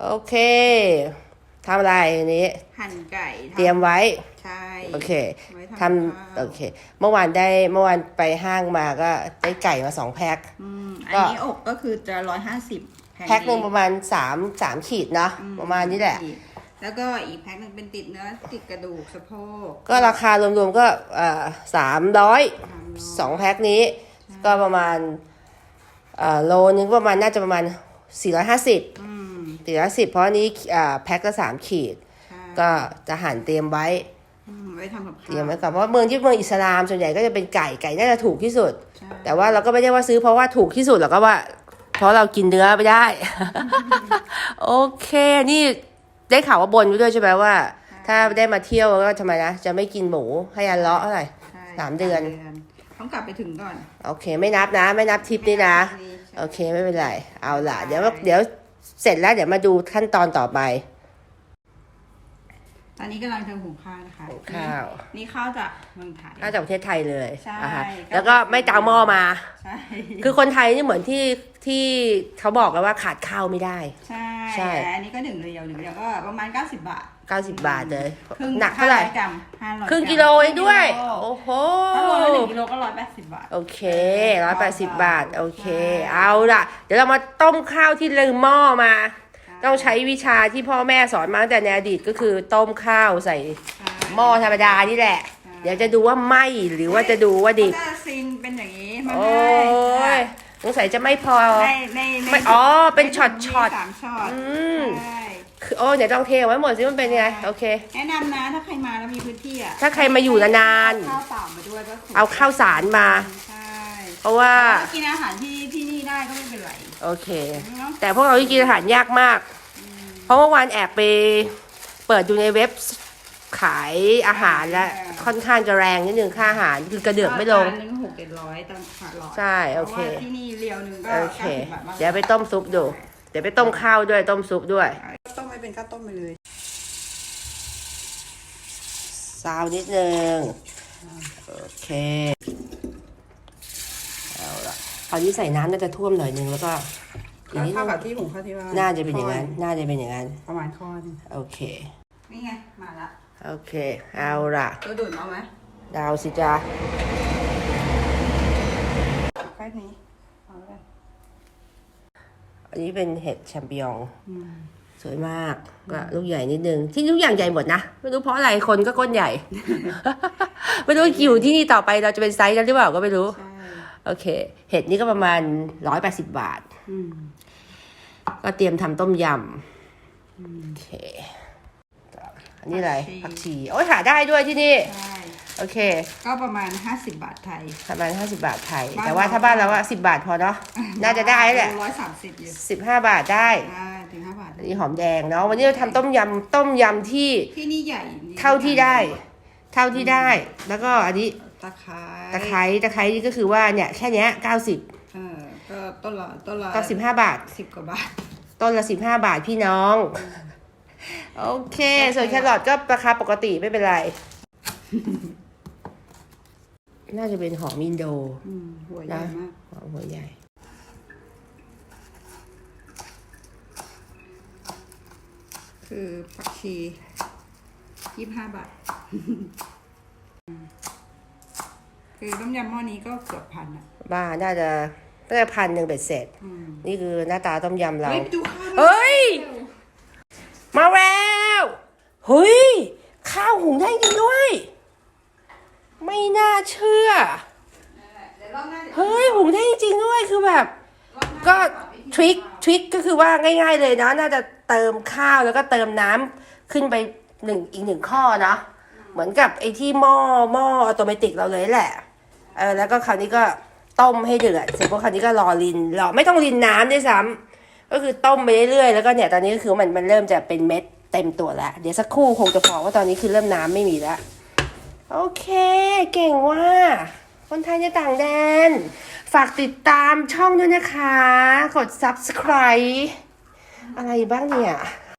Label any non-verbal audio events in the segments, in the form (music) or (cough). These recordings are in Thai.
โอเคทำอะไรอันนี้ หั่นไก่ทำเตรียมไว้ ใช่โอเคไว้ททำข้าวำโอเค เมื่อวานได้เมื่อวานไปห้างมาก็ได้ไก่มาสองแพ็คอืมก็อันนี้อกก็คือจะร้อยห้าสิบแพ็คหนึ่งประมาณสามสามขีดเนาะประมาณนี้แหละ แล้วก็อีกแพ็คหนึ่งเป็นติดเนื้อติดกระดูกสะโพกก็ราคารวมๆก็สามร้อยสองแพ็คนี้ ก็ประมาณเอ่อโลนึงประมาณน่าจะประมาณ450อื ม450เพราะอันนี้อ่าแพ็คก็3ขีดใช่ก็จะหั่นเตรียมไว้อืมไว้ทำกับเตข้ารียมวไว้ก่อนเพราะว่าเมืองที่เมืองอิสลามส่วนใหญ่ก็จะเป็นไก่ไก่น่าจะถูกที่สุดใช่แต่ว่าเราก็ไม่ได้ว่าซื้อเพราะว่าถูกที่สุดหรอกก็ว่า เพราะเรากินเนื้อไม่ได้ โอเค นี่ได้ข่าวว่าบนไว้ด้วยใช่ไหมว่า ถ้าได้มาเที่ยวก็ทำไมนะจะไม่กินหมูให้ยันเลาะเท่าไหร่ใช่สามเดือนต้องกลับไปถึงก่อน โอเค ไม่นับนะ ไม่นับทิปนี่นะใช่โอเคไม่เป็นไร เอาล่ะ เดี๋ยวเดี๋ยว เสร็จแล้วเดี๋ยวมาดูขั้นตอนต่อไป ตอนนี้กำลังทำหุงข้าวนะคะหุงข้าว นี่นี่ข้าวจากเมืองไทยถ้าจากประเทศไทยเลยใช่อ่าฮะก็ แล้วก็ไม่ตามหม้อมา ใช่คือคนไทยนี่เหมือนที่ที่เขาบอกกันว่าขาดข้าวไม่ได้ ใช่ใช่อันนี้ก็หนึ่งเรียวหนึ่งเรียวก็ประมาณ 90 บาท 90 บาทเลย ครึ่งหนักเท่าไหร่ 500กรัมห้าร้อยครึ่งกิโลเองด้วย โอ้ โห ถ้ารวมแล้วหนึ่งกิโลก็ร้อยแปดสิบบาท โอเคร้อยแปดสิบบาท โอเค เอาล่ะ เดี๋ยวเรามาต้มข้าวที่ลืมหม้อมา ต้องใช้วิชาที่พ่อแม่สอนมาตั้งแต่ในอดีตก็คือต้มข้าวใส่ใช่หม้อธรรมดานี่แหละใช่เดี๋ยวจะดูว่าไหมหรือว่าจะดูว่าดิบถ้าซิงเป็นอย่างนี้มันโอ้ยสงสัยจะไม่พอในในในไม่อ๋อเป็นช็อตในช็อตมีสามช็อตอืมใช่ คือโอ้เดี๋ยวต้องเทไว้หมดสิมันเป็นยังไง โอเค แนะนำนะถ้าใครมาแล้วมีพื้นที่อะถ้าใครมาอยู่นานข้าวเปล่ามาด้วยก็ถูกเอาข้าวสารมา ใช่เพราะว่า ถ้ากินอาหารที่ที่นี่ได้ก็ไม่เป็นไรโอเค เนาะแต่พวกเราที่กินอาหารยากมาก เพราะเมื่อวานแอบไปเปิดดูในเว็บขายอาหารและค่อนข้างจะแรงนิดนึงค่าอาหารคือกระเดือกไม่ลง จานหนึ่งหกเจ็ดร้อยต่างหากร้อยใช่โอเค พราะว่าที่นี่เรียวหนึ่งก็โอเค เก้าสิบบาทมากเดี๋ยวไปต้มซุปดู เดี๋ยวไปต้มข้าวด้วยต้มซุปด้วยต้มไม่ เป็นข้าวต้มไปเลย ซาวนิดนึง โอเค เอาละคราวนี้ใส่น้ำน่าจะท่วมหน่อยนึงแล้วก็อีกนิดเท่านึงกับที่หุงข้าวที่บ้านน่าจะเป็นอย่างนั้น น่าจะเป็นอย่างนั้น ประมาณข้อหนึงโอเค นี่ไง มาละโอเค เอาละตัวดุนเอาไหมดาวสิจ้าแค่นี้เอาเลยอันนี้เป็นเห็ดแชมปิญอง อืม สวยมากก็ลูกใหญ่นิดนึง ที่ทุกอย่างใหญ่หมดนะ ไม่รู้เพราะอะไรคนก็ก้นใหญ่ ไม่รู้อยู่ที่นี่ต่อไปเราจะเป็นไซส์กันหรือเปล่าก็ไม่รู้ใช่โอเค เห็ดนี่ก็ประมาณร้อยแปดสิบบาทอืมก็เตรียมทำต้มยำโอเคอันนี้อะไรผักชีโอ้ยหาได้ด้วยที่นี่ใช่โอเค ก็ประมาณ50บาทไทย ประมาณห้าสิบาทไทยบ้านแต่ว่าเราถ้าบ้านเราอะสิบาทพอเนาะน่าจะได้แหละร้อยสามสิบอยู่สิบห้าบาทได้ได้ถึงห้าบาทอันนี้หอมแดงเนาะวันนี้เราทำต้มยำต้มยำที่ที่นี่ใหญ่เท่าที่ได้ เท่าที่ได้ แล้วก็อันนี้ตะไคร้ตะไคร้ตะไคร้นี่ก็คือว่าเนี่ยแค่เนี้ยเก้าสิบเออก็ต้นละต้นละก็สิบห้าบาทสิบกว่าบาท ต้นละสิบห้าบาทพี่น้อง โอเค ส่วนแครอทก็ราคาปกติไม่เป็นไร น่าจะเป็นหอมอินโดอืมหัวใหญ่มากหอมหัวใหญ่ คือผักชียี่ห้าบาท คือต้มยำหม้อนี้ก็เกือบพันอะ บ้าน่าจะน่าจะพันหนึ่งเบ็ดเสร็จ อืมนี่คือหน้าตาต้มยำเรา เฮ้ยไปดูข้าวเฮ้ย มาแล้วเฮ้ย ข้าวหุงได้จริงด้วย ไม่น่าเชื่อเดี๋ยวรอบหน้าเดี๋ยวเฮ้ย หุงได้จริงด้วย คือแบบรอบหน้าก็ขอวิธี ทริคทริคก็คือว่าง่าย ๆ เลยเนาะน่าจะเติมข้าวแล้วก็เติมน้ำขึ้นไปหนึ่งอีกหนึ่งข้อเนาะเหมือนกับไอ้ที่หม้อหม้อออโตเมติเราเลยแหละเออแล้วก็คราวนี้ก็ต้มให้เดือดเสร็จปุ๊บคราวนี้ก็รอรินรอไม่ต้องรินน้ำด้วยซ้ำก็คือต้มไปเรื่อยๆแล้วก็เนี่ยตอนนี้ก็คือมันมันเริ่มจะเป็นเม็ดเต็มตัวแล้วเดี๋ยวสักครู่คงจะพอว่าตอนนี้คือเริ่มน้ำไม่มีแล้วโอเค เก่งว่า คนไทยในต่างแดน ฝากติดตามช่องด้วยนะคะ กด subscribe อะไรบ้างเนี่ย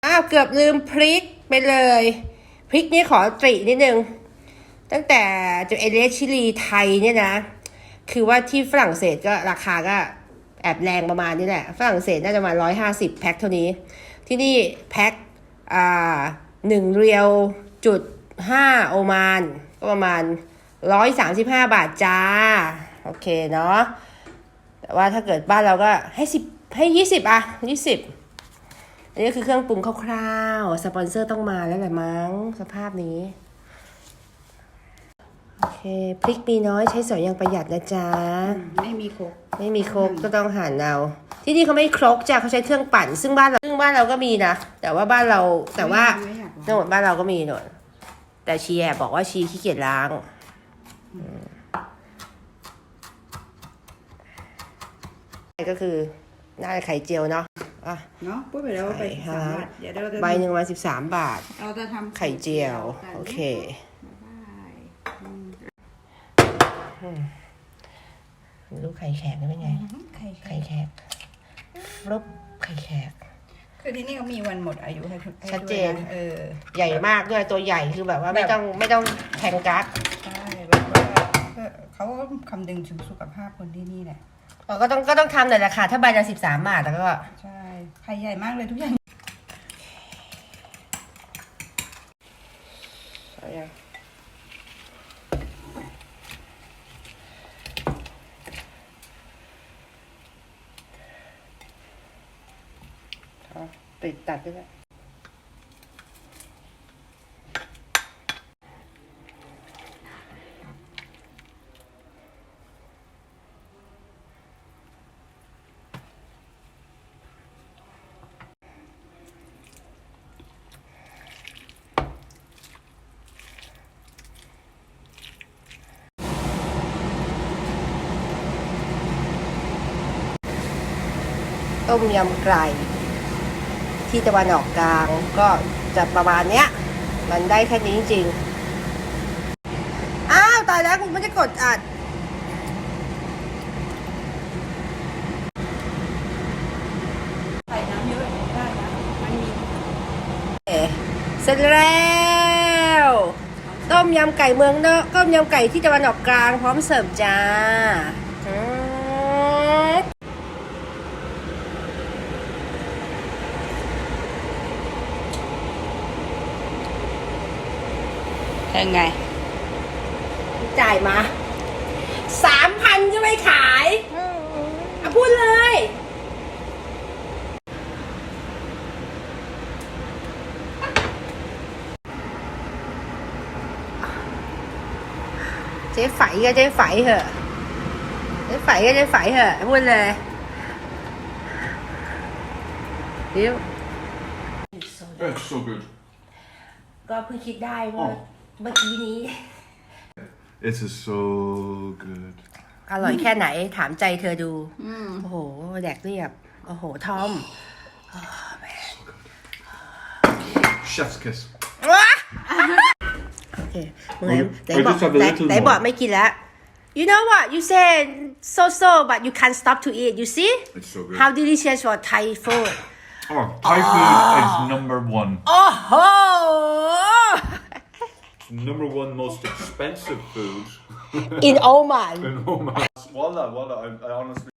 อ้าว เกือบลืมพริกไปเลย พริกนี่ขอตรีนิดนึง ตั้งแต่จุเอเลชิลีไทยเนี่ยนะ คือว่าที่ฝรั่งเศสก็ราคาก็แอบแรงประมาณนี้แหละ ฝรั่งเศสน่าจะมาร้อยห้าสิบแพ็คเท่านี้ ที่นี่แพ็คอ่าหนึ่งเรียวจุดห้าโอมาน ก็ประมาณ ร้อยสามสิบห้าบาทจ้า โอเคเนาะ แต่ว่าถ้าเกิดบ้านเราก็ให้สิบให้ยี่สิบอะยี่สิบอันนี้ก็คือเครื่องปรุงคร่าวๆ สปอนเซอร์ต้องมาแล้วแหละมั้งสภาพนี้ โอเค พริกมีน้อยใช้สอยอย่างประหยัดนะจ๊ะ ไม่มีโคกไม่มีโครกก็ต้องหั่นเอา ที่นี่เขาไม่ครกจ้ะเขาใช้เครื่องปั่น ซึ่งบ้านเราซึ่งบ้านเราก็มีนะ แต่ว่าบ้านเราแต่ว่าไม่อยากโน่นบ้านเราก็มีโน่นแต่ชีแอบบอกว่าชีขี้เกียจล้างอืม ก็คือน่าจะไข่เจียวเนาะอะเนาะพูดไปแล้วว่าไปไข่สามฮะบาทเดี๋ยวเราจะใบหนึ่งมาสิบสามบาท เราจะทำไข่เจียวกันโอเคบ๊ายบายลูกไข่แขกนี่เป็นไงไข่ไข่แขกรบไข่แขก คือที่นี่เขามีวันหมดอายุให้ทุกให้ชัดเจนวยะเออ ใหญ่มากด้วยตัวใหญ่คือแบบว่าไม่ต้องไม่ต้องแทงกั๊กใช่แบบว่า เขาก็คำนึงถึงสุขภาพคนที่นี่แหละเราก็ต้องก็ต้องทำหน่อยแหละค่ะ ถ้าใบละสิบสามบาทแล้วก็ ใช่ไข่ใหญ่มากเลยทุกอย่างเอายังเอาติดตัดด้วย ต้มยำไก่ ที่ตะวันออกกลางก็จะประมาณเนี้ย มันได้แค่นี้จริงๆ อ้าว ตายแล้วคุณไม่ได้กดอัด ใส่น้ำเยอะได้นะมันมีเอ๊ะเสร็จแล้ว ต้มยำไก่เมืองนอกต้มยำไก่ที่ตะวันออกกลางพร้อมเสิร์ฟจ้าอืม เป็นไง จ่ายมาสามพันก็ไม่ขายอะพูดเลย เจ๊ไฝก็เจ๊ไฝเหอะ เจ๊ไฝก็เจ๊ไฝเหอะ พูดเลยเดี๋ยว It's so good. ก็เพิ่งคิดได้เมื่อ เมื่อกี้นี้ It is so good. อร่อยแค่ไหนถามใจเธอดู อืมโอ้โห แดกเรียบ โอ้โห ทอม Chef's kiss. โอเคมึงไหน I ไหนบอก just have a ไหน little ไหนบอก more. ไม่กินแล้ว you know what you said so so but you can't stop to eat you see It's so good. how delicious for Thai food oh, Thai food is number one. โอ้โห Number one most expensive food in Oman (laughs) in Oman. Wallah, wallah, I, I honestly.